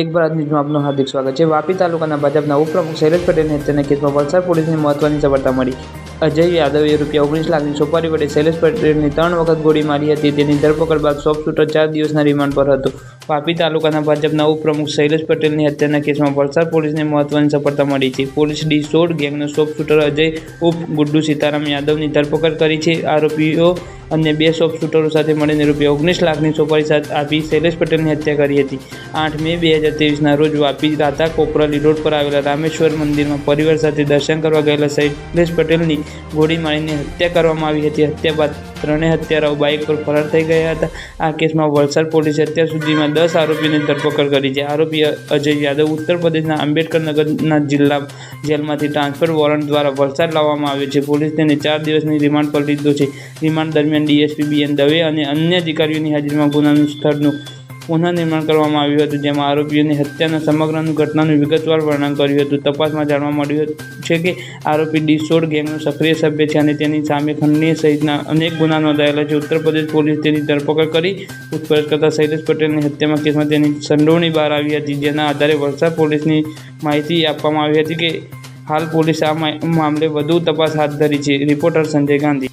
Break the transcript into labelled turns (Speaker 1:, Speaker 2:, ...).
Speaker 1: એક ભારત ન્યૂઝમાં આપનું હાર્દિક સ્વાગત છે. વાપી તાલુકાના ભાજપના ઉપપ્રમુખ શૈલેષ પટેલની હત્યાના કેસમાં વલસાડ પોલીસને મહત્વની સફળતા મળી. અજય યાદવે રૂપિયા ઓગણીસ લાખની સોપારી વડે શૈલેષ પટેલની ત્રણ વખત ગોળી મારી હતી. તેની ધરપકડ બાદ સોફ શૂટર ચાર દિવસના રિમાન્ડ પર હતો. વાપી તાલુકાના ભાજપના ઉપપ્રમુખ શૈલેષ પટેલની હત્યાના કેસમાં વલસાડ પોલીસને મહત્વની સફળતા મળી છે. પોલીસ ડી સોળ ગેંગનો સોફ શૂટર અજય ઉપ ગુડ્ડુ સીતારામ યાદવની ધરપકડ કરી છે. આરોપીઓ અન્ય બે શોપ શૂટરો સાથે મળીને રૂપિયા ઓગણીસ લાખની સોપારી આપી શૈલેષ પટેલની હત્યા કરી હતી. આઠ મે બે હજાર ત્રેવીસના રોજ વાપી રાધા કોપરાલી રોડ પર આવેલા રામેશ્વર મંદિરમાં પરિવાર સાથે દર્શન કરવા ગયેલા શૈલેષ પટેલની ગોળી મારીને હત્યા કરવામાં આવી હતી. હત્યા બાદ ત્રણેય હત્યારાઓ બાઇક પર ફરાર થઈ ગયા હતા. આ કેસમાં વલસાડ પોલીસે અત્યાર સુધીમાં દસ આરોપીની ધરપકડ કરી છે. આરોપી અજય યાદવ ઉત્તર પ્રદેશના આંબેડકરનગરના જિલ્લા જેલમાંથી ટ્રાન્સફર વોરંટ દ્વારા વલસાડ લાવવામાં આવ્યો છે. પોલીસ તેને ચાર દિવસની રિમાન્ડ પર લીધો છે. રિમાન્ડ દરમિયાન ડીએસપી બીએન દવે અને અન્ય અધિકારીઓની હાજરીમાં ગુનાનું સ્થળનું પુનઃનિર્માણ કરવામાં આવ્યું હતું, જેમાં આરોપીઓની હત્યાના સમગ્રનું ઘટનાનું વિગતવાર વર્ણન કર્યું હતું. તપાસમાં જાણવા મળ્યું છે કે આરોપી ડિસોડ ગેંગનો સક્રિય સભ્ય છે અને તેની સામે ખંડની સહિતના અનેક ગુના નોંધાયેલા છે. ઉત્તર પ્રદેશ પોલીસ તેની ધરપકડ કરી પૂછપરછ કરતા શૈલેષ પટેલની હત્યામાં કેસમાં તેની સંડોવણી બહાર આવી હતી, જેના આધારે વલસાડ પોલીસની માહિતી આપવામાં આવી હતી કે હાલ પોલીસ આ મામલે વધુ તપાસ હાથ ધરી છે. રિપોર્ટર સંજય ગાંધી.